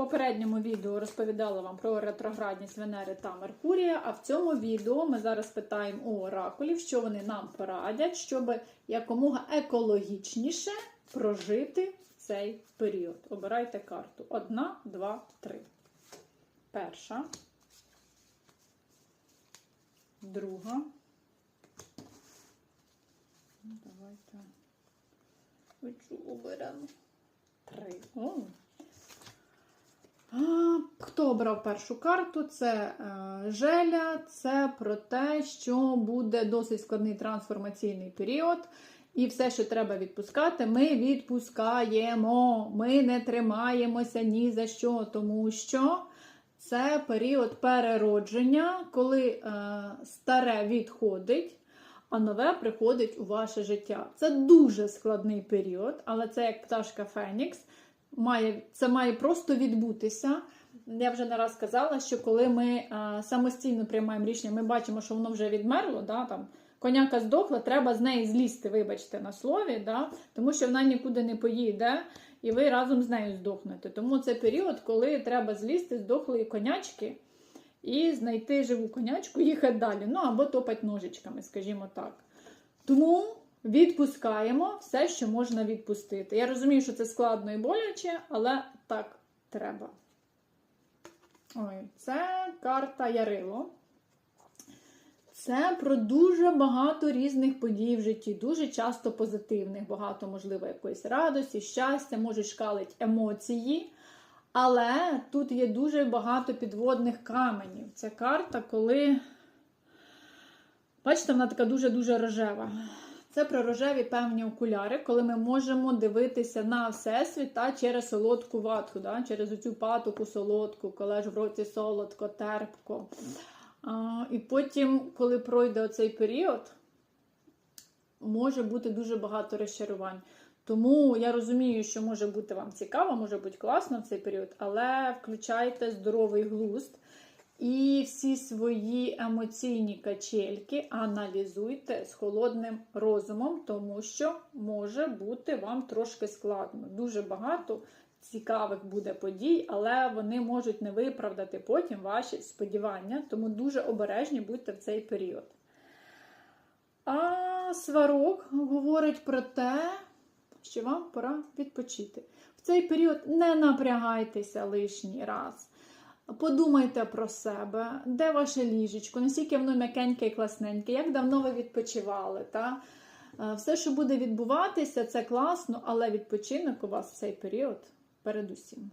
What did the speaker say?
попередньому відео розповідала вам про ретроградність Венери та Меркурія, а в цьому відео ми зараз питаємо у оракулів, що вони нам порадять, щоб якомога екологічніше прожити цей період. Обирайте карту. Одна, два, три. Перша. Друга. Давайте. Оберемо. Три. О. Хто обрав першу карту? Це е, Желя, це про те, що буде досить складний трансформаційний період, і все, що треба відпускати, ми відпускаємо. Ми не тримаємося ні за що, тому що це період переродження, коли е, старе відходить. А нове приходить у ваше життя. Це дуже складний період, але це як пташка Фенікс має, це має просто відбутися. Я вже не раз казала, що коли ми а, самостійно приймаємо рішення, ми бачимо, що воно вже відмерло, да, там, коняка здохла, треба з неї злізти, вибачте, на слові, да, тому що вона нікуди не поїде, і ви разом з нею здохнете. Тому це період, коли треба злізти з дохлої конячки і знайти живу конячку, їхати далі. Ну або топати ножичками, скажімо так. Тому відпускаємо все, що можна відпустити. Я розумію, що це складно і боляче, але так треба. Ой, це карта Ярило. Це про дуже багато різних подій в житті, дуже часто позитивних, багато, можливо, якоїсь радості, щастя, можуть шкалити емоції. Але тут є дуже багато підводних каменів. Ця карта, коли. Бачите, вона така дуже-дуже рожева. Це про рожеві певні окуляри, коли ми можемо дивитися на всесвіт та через солодку ватку, да? через оцю патоку солодку, коли ж в роті солодко, терпко. А, і потім, коли пройде оцей період, може бути дуже багато розчарувань. Тому я розумію, що може бути вам цікаво, може бути класно в цей період, але включайте здоровий глузд і всі свої емоційні качельки аналізуйте з холодним розумом, тому що може бути вам трошки складно. Дуже багато цікавих буде подій, але вони можуть не виправдати потім ваші сподівання, тому дуже обережні будьте в цей період. А сварок говорить про те, що вам пора відпочити. В цей період не напрягайтеся лишній раз. Подумайте про себе, де ваше ліжечко, наскільки воно м'якеньке і класненьке, як давно ви відпочивали. Та? Е, Все, що буде відбуватися, це класно, але відпочинок у вас в цей період передусім.